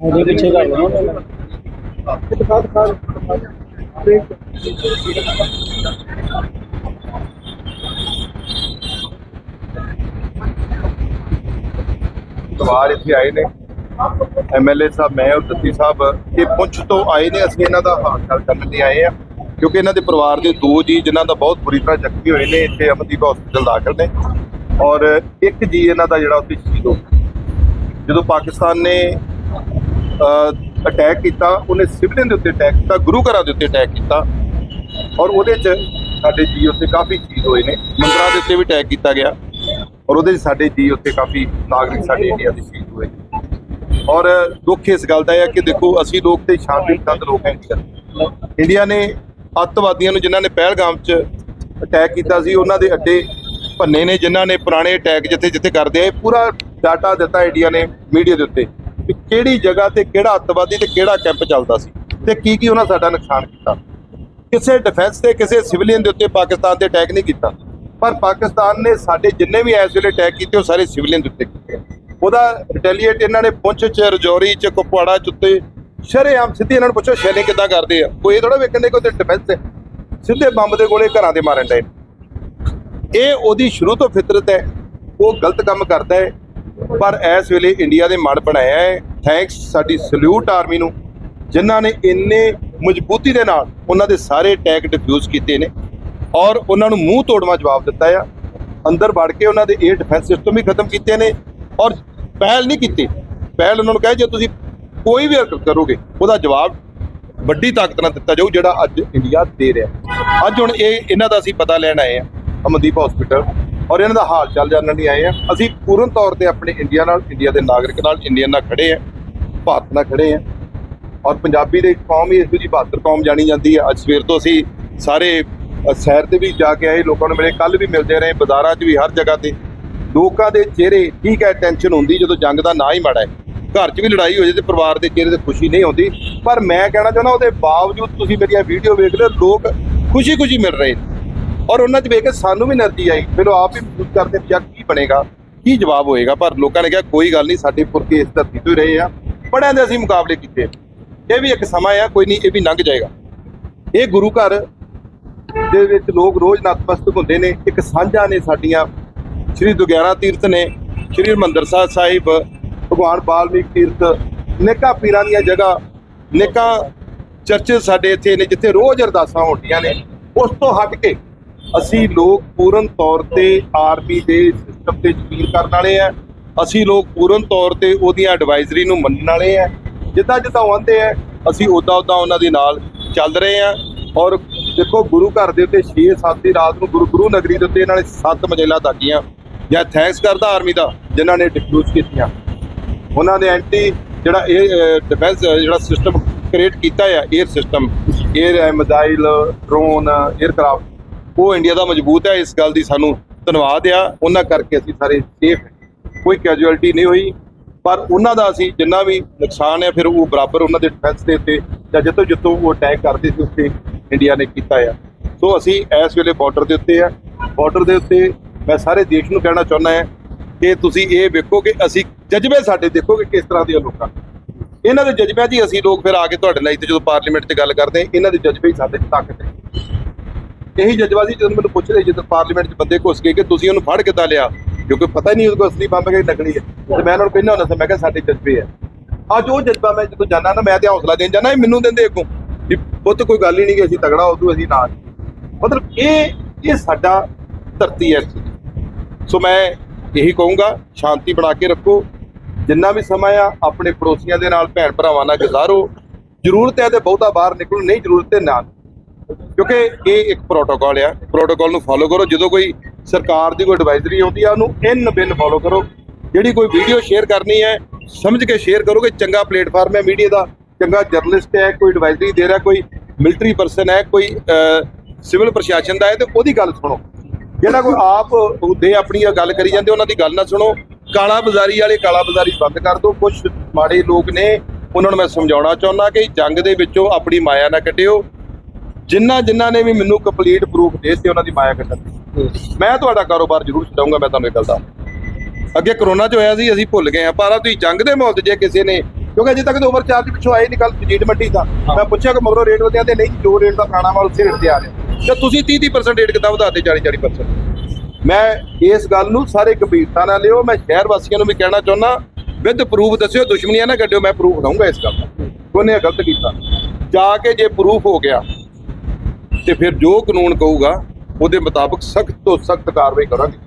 ਉਹਦੇ ਪਿੱਛੇ ਕਰ ਲੈਣਾ। ਸਵਾਰ ਇੱਥੇ ਆਏ ਨੇ। ਐਮਐਲਏ ਸਾਹਿਬ, ਮੈਂ ਔਰ ਦੱਤੀ ਸਾਹਿਬ, ਇਹ ਪੁੰਛ ਤੋਂ ਆਏ ਨੇ, ਅਸੀਂ ਇਹਨਾਂ ਦਾ ਹਾਲ ਚਾਲ ਕਰਨ ਲਈ ਆਏ ਆ ਕਿਉਂਕਿ ਇਹਨਾਂ ਦੇ ਪਰਿਵਾਰ ਦੇ ਦੋ ਜੀ, ਜਿਨ੍ਹਾਂ ਦਾ ਬਹੁਤ ਬੁਰੀ ਤਰ੍ਹਾਂ ਜ਼ਖਮੀ ਹੋਏ ਨੇ, ਇੱਥੇ ਅਮਨਦੀਪ ਹਸਪੀਟਲ ਦਾਖਲ ਨੇ। ਔਰ ਇੱਕ ਜੀ ਇਹਨਾਂ ਦਾ ਜਿਹੜਾ ਉੱਥੇ ਸ਼ਹੀਦ ਹੋ ਗਿਆ ਜਦੋਂ ਪਾਕਿਸਤਾਨ ਨੇ ਅਟੈਕ ਕੀਤਾ, ਉਹਨੇ ਸਿਵਲਿਅਨ ਦੇ ਉੱਤੇ ਅਟੈਕ ਕੀਤਾ, ਗੁਰੂ ਘਰਾਂ ਦੇ ਉੱਤੇ ਅਟੈਕ ਕੀਤਾ ਔਰ ਉਹਦੇ 'ਚ ਸਾਡੇ ਜੀ ਉੱਤੇ ਕਾਫੀ ਸ਼ਹੀਦ ਹੋਏ ਨੇ। ਮੰਦਰਾਂ ਦੇ ਉੱਤੇ ਵੀ ਅਟੈਕ ਕੀਤਾ ਗਿਆ ਔਰ ਉਹਦੇ 'ਚ ਸਾਡੇ ਜੀ ਉੱਤੇ ਕਾਫੀ ਨਾਗਰਿਕ ਸਾਡੇ ਇੰਡੀਆ ਦੇ ਸ਼ਹੀਦ ਹੋਏ ਔਰ ਦੁੱਖ ਇਸ ਗੱਲ ਦਾ ਹੈ ਕਿ ਦੇਖੋ, ਅਸੀਂ ਲੋਕ ਤੇ ਸ਼ਾਂਤੀ ਪਸੰਦ ਲੋਕ ਹੈ ਇੰਡੀਆ ਇੰਡੀਆ ਨੇ ਅੱਤਵਾਦੀਆਂ ਨੂੰ ਜਿਨ੍ਹਾਂ ਨੇ ਪਹਿਲਗਾਮ 'ਚ ਅਟੈਕ ਕੀਤਾ ਸੀ, ਉਹਨਾਂ ਦੇ ਅੱਡੇ ਭੰਨੇ ਨੇ, ਜਿਨ੍ਹਾਂ ਨੇ ਪੁਰਾਣੇ ਅਟੈਕ ਜਿੱਥੇ ਜਿੱਥੇ ਕਰਦੇ ਆ ਪੂਰਾ ਡਾਟਾ ਦਿੱਤਾ ਇੰਡੀਆ ਨੇ ਮੀਡੀਆ ਦੇ ਉੱਤੇ। ਕਿ ਕਿਹੜੀ ਜਗ੍ਹਾ ਤੇ ਕਿਹੜਾ ਅੱਤਵਾਦੀ ਤੇ ਕਿਹੜਾ ਕੈਂਪ ਚੱਲਦਾ ਸੀ ਤੇ ਕੀ ਕੀ ਉਹਨਾਂ ਸਾਡਾ ਨੁਕਸਾਨ ਕੀਤਾ। ਕਿਸੇ ਡਿਫੈਂਸ ਤੇ, ਕਿਸੇ ਸਿਵਲੀਅਨ ਦੇ ਉੱਤੇ ਪਾਕਿਸਤਾਨ ਤੇ ਅਟੈਕ ਨਹੀਂ ਕੀਤਾ। ਪਰ ਪਾਕਿਸਤਾਨ ਨੇ ਸਾਡੇ ਜਿੰਨੇ ਵੀ ਇਸ ਵੇਲੇ ਅਟੈਕ ਕੀਤੇ, ਉਹ ਸਾਰੇ ਸਿਵਲੀਅਨ ਦੇ ਉੱਤੇ ਕੀਤੇ। ਉਹਦਾ ਰਿਟੈਲੀਏਟ ਇਹਨਾਂ ਨੇ ਪੁੰਛ ਚ, ਰਜੌਰੀ ਚ, ਕੁਪਵਾੜਾ ਚ ਉੱਤੇ ਸ਼ਰੇਆਮ ਸਿੱਧੀ ਇਹਨਾਂ ਨੂੰ ਪੁੱਛੋ ਸ਼ੈਲਿੰਗ ਕਿੱਦਾਂ ਕਰਦੇ ਆ? ਕੋਈ ਇਹ ਥੋੜਾ ਵੇਖਣ ਦੇ ਕੋਈ ਤੇ ਡਿਫੈਂਸ ਹੈ ਸਿੱਧੇ ਬੰਬ ਦੇ ਗੋਲੇ ਘਰਾਂ ਦੇ ਮਾਰਨ ਡਏ। ਇਹ ਉਹਦੀ ਸ਼ੁਰੂ ਤੋਂ ਫਿਤਰਤ ਹੈ। ਉਹ ਗਲਤ ਕੰਮ ਕਰਦਾ ਹੈ। ਪਰ ਇਸ ਵੇਲੇ ਇੰਡੀਆ ਦੇ ਮਨ ਬਣਾਇਆ ਹੈ। ਥੈਂਕਸ ਸਾਡੀ ਸਲੂਟ ਆਰਮੀ ਨੂੰ, ਜਿਨ੍ਹਾਂ ਨੇ ਇੰਨੇ ਮਜ਼ਬੂਤੀ ਦੇ ਨਾਲ ਉਹਨਾਂ ਦੇ ਸਾਰੇ ਅਟੈਕ ਡਿਫਿਊਜ਼ ਕੀਤੇ ਨੇ ਔਰ ਉਹਨਾਂ ਨੂੰ ਮੂੰਹ ਤੋੜਵਾ ਜਵਾਬ ਦਿੱਤਾ ਆ। ਅੰਦਰ ਵੜ ਕੇ ਉਹਨਾਂ ਦੇ 에ਅਰ ਡਿਫੈਂਸ ਸਿਸਟਮ ਵੀ ਖਤਮ ਕੀਤੇ ਨੇ ਔਰ ਪਹਿਲ ਨਹੀਂ ਕੀਤੀ। ਪਹਿਲ ਉਹਨਾਂ ਨੂੰ ਕਹੇ, ਜੇ ਤੁਸੀਂ ਕੋਈ ਵੀ ਹਰਕਤ ਕਰੋਗੇ, ਉਹਦਾ ਜਵਾਬ ਵੱਡੀ ਤਾਕਤ ਨਾਲ ਦਿੱਤਾ ਜਾਊ, ਜਿਹੜਾ ਅੱਜ ਇੰਡੀਆ ਦੇ ਰਿਹਾ। ਅੱਜ ਹੁਣ ਇਹ, ਇਹਨਾਂ ਦਾ ਅਸੀਂ ਪਤਾ ਲੈਣ ਆਏ ਆ, ਅਮਨਦੀਪ ਹਸਪੀਟਲ ਔਰ ਇਹਨਾਂ ਦਾ ਹਾਲ ਚਾਲ ਜਾਣਨ ਲਈ ਆਏ ਆ ਅਸੀਂ ਪੂਰਨ ਤੌਰ ਤੇ ਆਪਣੇ ਇੰਡੀਆ ਨਾਲ, ਇੰਡੀਆ ਦੇ ਨਾਗਰਿਕ ਨਾਲ ਇੰਡੀਅਨ ਨਾਲ ਖੜੇ ਆ ਭਾਰਤ ਨਾਲ ਖੜੇ ਆ ਔਰ ਪੰਜਾਬੀ ਦੇ ਕੌਮ ਹੀ ਇਹੋ ਜਿਹੀ ਬਹਾਦਰ ਕੌਮ ਜਾਣੀ ਜਾਂਦੀ ਹੈ। ਅੱਜ ਸਵੇਰ ਤੋਂ ਅਸੀਂ ਸਾਰੇ ਸ਼ਹਿਰ ਤੇ ਵੀ ਜਾ ਕੇ ਆਏ, ਲੋਕਾਂ ਨੂੰ ਮਿਲੇ ਕੱਲ ਵੀ ਮਿਲਦੇ ਰਹੇ, ਬਾਜ਼ਾਰਾਂ 'ਚ ਵੀ ਹਰ ਜਗ੍ਹਾ ਤੇ। ਲੋਕਾਂ ਦੇ ਚਿਹਰੇ, ਠੀਕ ਹੈ ਟੈਨਸ਼ਨ ਹੁੰਦੀ ਜਦੋਂ ਜੰਗ ਦਾ ਨਾਂ ਹੀ ਮਾੜਾ ਹੈ। ਘਰ 'ਚ ਵੀ ਲੜਾਈ ਹੋ ਜੇ ਤੇ ਪਰਿਵਾਰ ਦੇ ਚਿਹਰੇ ਤੇ ਖੁਸ਼ੀ ਨਹੀਂ ਹੁੰਦੀ ਪਰ ਮੈਂ ਕਹਿਣਾ ਚਾਹੁੰਦਾ, ਉਹਦੇ ਬਾਵਜੂਦ ਤੁਸੀਂ ਮੇਰੀਆਂ ਵੀਡੀਓ ਵੇਖ ਲਓ, ਲੋਕ ਖੁਸ਼ੀ-ਖੁਸ਼ੀ ਮਿਲ ਰਹੇ ਨੇ। ਔਰ ਉਹਨਾਂ 'ਚ ਵੇਖ ਕੇ ਸਾਨੂੰ ਵੀ એનર્ਜੀ ਆਈ। ਫਿਰ ਉਹ ਆਪ ਵੀ ਮਹਿਸੂਸ ਕਰਦੇ ਵੀ ਕੀ ਬਣੇਗਾ, ਕੀ ਜਵਾਬ ਹੋਏਗਾ। ਪਰ ਲੋਕਾਂ ਨੇ ਕਿਹਾ, ਕੋਈ ਗੱਲ ਨਹੀਂ, ਸਾਡੇ ਪੁਰਕੇ ਇਸ ਧਰਤੀ ਤੋਂ ਰਹੇ ਆ। ਬੜਿਆਂ ਦੇ ਅਸੀਂ ਮੁਕਾਬਲੇ ਕੀਤੇ। ਇਹ ਵੀ ਇੱਕ ਸਮਾਂ ਆ, ਕੋਈ ਨਹੀਂ, ਇਹ ਵੀ ਲੰਘ ਜਾਏਗਾ। ਇਹ ਗੁਰੂ ਘਰ ਦੇ ਵਿੱਚ ਲੋਕ ਰੋਜ਼ ਨਤਮਸਤਕ ਹੁੰਦੇ ਨੇ। ਇੱਕ ਸਾਂਝਾ ਨੇ ਸਾਡੀਆਂ। ਸ੍ਰੀ ਦੁਗਿਆਰਾ ਤੀਰਥ ਨੇ, ਸ੍ਰੀ ਹਰਮੰਦਰ ਸਾਹਿਬ ਸਾਹਿਬ, ਭਗਵਾਨ ਬਾਲਮੀਕ ਤੀਰਥ, ਨੇਕਾ ਪੀਰਾਂ ਦੀਆਂ ਜਗ੍ਹਾ, ਨੇਕਾ ਚਰਚ ਸਾਡੇ ਇੱਥੇ ਨੇ, ਜਿੱਥੇ ਰੋਜ਼ ਅਰਦਾਸਾਂ ਹੁੰਦੀਆਂ ਨੇ। ਉਸ ਤੋਂ ਹਟ ਕੇ ਅਸੀਂ ਲੋਕ ਪੂਰਨ ਤੌਰ ਤੇ ਆਰਬੀ ਦੇ ਸਿਸਟਮ ਤੇ ਯਕੀਨ ਕਰਨ ਵਾਲੇ ਆ। ਅਸੀਂ ਲੋਕ ਪੂਰਨ ਤੌਰ ਤੇ ਉਹਦੀਆਂ ਐਡਵਾਈਜ਼ਰੀ ਨੂੰ ਮੰਨਣ ਵਾਲੇ ਆ। ਜਿੱਦਾਂ ਜਿੱਦਾਂ ਉਹ ਆਂਦੇ ਆ, ਅਸੀਂ ਉਦਾਂ ਉਦਾਂ ਉਹਨਾਂ ਦੇ ਨਾਲ ਚੱਲ ਰਹੇ ਆ। ਔਰ ਦੇਖੋ, ਗੁਰੂ ਘਰ ਦੇ ਉੱਤੇ 6-7 ਦੀ ਰਾਤ ਨੂੰ ਗੁਰੂ ਗੁਰੂ ਨਗਰੀ ਦੇ ਉੱਤੇ ਇਹਨਾਂ ਨੇ ਸੱਤ ਮਜੇਲਾ ਦਾਗੀਆਂ। ਜਾਂ ਥੈਂਕਸ ਕਰਦਾ ਆਰਮੀ ਦਾ, ਜਿਨ੍ਹਾਂ ਨੇ ਡਿਫਿਊਜ਼ ਕੀਤੀਆਂ। ਉਹਨਾਂ ਨੇ ਐਂਟੀ ਜਿਹੜਾ ਇਹ ਡਿਫੈਂਸ ਜਿਹੜਾ ਸਿਸਟਮ ਕ੍ਰੀਏਟ ਕੀਤਾ ਹੈ air system air missile drone aircraft ਉਹ ਇੰਡੀਆ ਦਾ ਮਜ਼ਬੂਤ ਹੈ, ਇਸ ਗੱਲ ਦੀ ਸਾਨੂੰ ਧੰਨਵਾਦ ਆ। ਉਹਨਾਂ ਕਰਕੇ ਅਸੀਂ ਸਾਰੇ ਸੇਫ ਕੋਈ ਕੈਜੂਅਲਟੀ ਨਹੀਂ ਹੋਈ, ਪਰ ਉਹਨਾਂ ਦਾ ਅਸੀਂ ਜਿੰਨਾ ਵੀ ਨੁਕਸਾਨ ਹੈ ਫਿਰ ਉਹ ਬਰਾਬਰ ਉਹਨਾਂ ਦੇ ਡਿਫੈਂਸ ਦੇ ਉੱਤੇ ਜਾਂ ਜਿੱਥੋਂ ਜਿੱਥੋਂ ਉਹ ਅਟੈਕ ਕਰਦੇ ਸੀ ਉੱਤੇ ਇੰਡੀਆ ਨੇ ਕੀਤਾ ਆ। ਸੋ ਅਸੀਂ ਇਸ ਵੇਲੇ ਬਾਰਡਰ ਦੇ ਉੱਤੇ ਆ। ਬਾਰਡਰ ਦੇ ਉੱਤੇ ਮੈਂ ਸਾਰੇ ਦੇਸ਼ ਨੂੰ ਕਹਿਣਾ ਚਾਹੁੰਦਾ ਹਾਂ ਕਿ ਤੁਸੀਂ ਇਹ ਵੇਖੋ ਕਿ ਅਸੀਂ ਜਜ਼ਬੇ ਸਾਡੇ ਦੇਖੋ ਕਿ ਕਿਸ ਤਰ੍ਹਾਂ ਦੇ ਆ ਲੋਕਾਂ ਇਹਨਾਂ ਦੇ ਜਜ਼ਬਿਆਂ 'ਚ ਹੀ ਅਸੀਂ ਲੋਕ ਫਿਰ ਆ ਕੇ ਤੁਹਾਡੇ ਨਾਲ ਇੱਥੇ ਜਦੋਂ ਪਾਰਲੀਮੈਂਟ 'ਚ ਗੱਲ ਕਰਦੇ ਹਾਂ ਇਹਨਾਂ ਦੇ ਜਜ਼ਬੇ ਹੀ ਸਾਡੇ 'ਚ ਤਾਕਤ ਹੈ। ਇਹੀ ਜਜ਼ਬਾ ਸੀ ਜਦੋਂ ਮੈਨੂੰ ਪੁੱਛ ਰਹੇ ਜਦੋਂ ਪਾਰਲੀਮੈਂਟ 'ਚ ਬੰਦੇ ਘੁਸ ਗਏ ਕਿ ਤੁਸੀਂ ਉਹਨੂੰ ਫੜ ਕਿੱਦਾਂ ਲਿਆ, ਕਿਉਂਕਿ ਪਤਾ ਹੀ ਨਹੀਂ ਉਹਦੇ ਕੋਲ ਅਸਲੀ ਬੰਬ ਹੈ ਕਿ ਨਕਲੀ ਹੈ। ਤੇ ਮੈਂ ਉਹਨਾਂ ਨੂੰ ਕਹਿੰਦਾ ਹੁੰਦਾ ਸੀ, ਮੈਂ ਕਿਹਾ ਸਾਡੇ ਜਜ਼ਬੇ ਹੈ ਅੱਜ ਉਹ ਜਜ਼ਬਾ ਮੈਂ ਜਦੋਂ ਜਾਣਾ ਨਾ, ਮੈਂ ਤੇ ਹੌਸਲਾ ਦੇਣ ਜਾਣਾ ਇਹ ਮੈਨੂੰ ਦਿੰਦੇ ਅੱਗੋਂ ਵੀ ਪੁੱਤ ਕੋਈ ਗੱਲ ਹੀ ਨਹੀਂ ਕਿ ਅਸੀਂ ਤਗੜਾ ਉਦੋਂ ਅਸੀਂ ਨਾਲ ਮਤਲਬ ਇਹ ਇਹ ਸਾਡਾ ਧਰਤੀ ਹੈ ਸੋ ਮੈਂ ਇਹੀ ਕਹੂੰਗਾ, ਸ਼ਾਂਤੀ ਬਣਾ ਕੇ ਰੱਖੋ। ਜਿੰਨਾ ਵੀ ਸਮਾਂ ਆ, ਆਪਣੇ ਪੜੋਸੀਆਂ ਦੇ ਨਾਲ, ਭੈਣ ਭਰਾਵਾਂ ਨਾਲ ਗੁਜ਼ਾਰੋ। ਜ਼ਰੂਰਤ ਹੈ ਤੇ ਬਹੁਤਾ ਬਾਹਰ ਨਿਕਲੋ ਨਹੀਂ ਜ਼ਰੂਰਤ ਤੇ ਨਾ। ਕਿਉਂਕਿ ਇਹ ਇੱਕ ਪ੍ਰੋਟੋਕਾਲ ਆ। ਪ੍ਰੋਟੋਕਾਲ ਨੂੰ ਫੋਲੋ ਕਰੋ। ਜਦੋਂ ਕੋਈ ਸਰਕਾਰ ਦੀ ਕੋਈ ਐਡਵਾਈਜ਼ਰੀ ਆਉਂਦੀ ਆ, ਉਹਨੂੰ ਇਨ ਬਿਨ ਫੋਲੋ ਕਰੋ। ਜਿਹੜੀ ਕੋਈ ਵੀਡੀਓ ਸ਼ੇਅਰ ਕਰਨੀ ਹੈ, ਸਮਝ ਕੇ ਸ਼ੇਅਰ ਕਰੋ ਕਿ ਚੰਗਾ ਪਲੇਟਫਾਰਮ ਹੈ ਮੀਡੀਆ ਦਾ, ਚੰਗਾ ਜਰਨਲਿਸਟ ਹੈ, ਕੋਈ ਐਡਵਾਈਜ਼ਰੀ ਦੇ ਰਿਹਾ, ਕੋਈ ਮਿਲਟਰੀ ਪਰਸਨ ਹੈ, ਕੋਈ ਸਿਵਲ ਪ੍ਰਸ਼ਾਸਨ ਦਾ ਹੈ, ਤੇ ਉਹਦੀ ਗੱਲ ਸੁਣੋ। ਜਿਹੜਾ ਕੋਈ ਆਪ ਉਹਦੇ ਆਪਣੀ ਗੱਲ ਕਰੀ ਜਾਂਦੇ, ਉਹਨਾਂ ਦੀ ਗੱਲ ਨਾ ਸੁਣੋ। ਕਾਲਾ ਬਾਜ਼ਾਰੀ ਵਾਲੇ ਕਾਲਾ ਬਾਜ਼ਾਰੀ ਬੰਦ ਕਰ ਦਿਓ। ਕੁਝ ਮਾੜੇ ਲੋਕ ਨੇ, ਉਹਨਾਂ ਨੂੰ ਮੈਂ ਸਮਝਾਉਣਾ ਚਾਹੁੰਦਾ ਕਿ ਜੰਗ ਦੇ ਵਿੱਚੋਂ ਆਪਣੀ ਮਾਇਆ ਨਾ ਕੱਢਿਓ। ਜਿਨ੍ਹਾਂ ਜਿਨ੍ਹਾਂ ਨੇ ਵੀ ਮੈਨੂੰ ਕੰਪਲੀਟ ਪ੍ਰੂਫ ਦੇ ਦਿੱਤੇ ਉਹਨਾਂ ਦੀ ਮਾਇਆ ਕੱਢਣ ਮੈਂ ਤੁਹਾਡਾ ਕਾਰੋਬਾਰ ਜ਼ਰੂਰ ਛਡਾਊਂਗਾ ਮੈਂ ਤੁਹਾਨੂੰ ਇਹ ਗੱਲ ਦੱਸ ਅੱਗੇ ਕਰੋਨਾ ਚ ਹੋਇਆ ਸੀ ਅਸੀਂ ਭੁੱਲ ਗਏ ਆ ਪਰ ਤੁਸੀਂ ਜੰਗ ਦੇ ਮਾਹੌਲ 'ਚ ਜੇ ਕਿਸੇ ਨੇ ਕਿਉਂਕਿ ਅਜੇ ਤੱਕ ਤਾਂ ਓਵਰ ਚਾਰਜ ਪਿੱਛੋਂ ਆਏ ਨਹੀਂ ਕੱਲ ਜੀਟ ਮੰਡੀ ਦਾ ਮੈਂ ਪੁੱਛਿਆ ਕਿ ਮਗਰੋਂ ਰੇਟ ਵਧਿਆ ਤੇ ਨਹੀਂ ਜੋ ਰੇਟ ਦਾ ਪੁਰਾਣਾ ਮਾਲ ਉਸੇ ਰੇਟ ਤੇ ਆ ਰਿਹਾ। ਤੇ ਤੁਸੀਂ 30 30% ਰੇਟ ਕਿੱਦਾਂ ਵਧਾਤੇ 40 40% ਮੈਂ ਇਸ ਗੱਲ ਨੂੰ ਸਾਰੇ ਗੰਭੀਰਤਾ ਨਾਲ ਲਿਓ ਮੈਂ ਸ਼ਹਿਰ ਵਾਸੀਆਂ ਨੂੰ ਵੀ ਕਹਿਣਾ ਚਾਹੁੰਦਾ ਵਿਦ ਪ੍ਰੂਫ ਦੱਸਿਓ ਦੁਸ਼ਮਣੀਆਂ ਨਾ ਕੱਢਿਓ ਮੈਂ ਪ੍ਰੂਫ ਦਊਂਗਾ ਇਸ ਗੱਲ ਦਾ। ਉਹਨੇ ਗਲਤ ਕੀਤਾ। ਜਾ ਕੇ ਜੇ ਪ੍ਰੂਫ ਹੋ ਗਿਆ ਤੇ ਫਿਰ ਜੋ ਕਾਨੂੰਨ ਕਹੂਗਾ ਉਹਦੇ ਮੁਤਾਬਕ ਸਖਤ ਤੋਂ ਸਖਤ ਕਾਰਵਾਈ ਕਰਾਂਗੇ।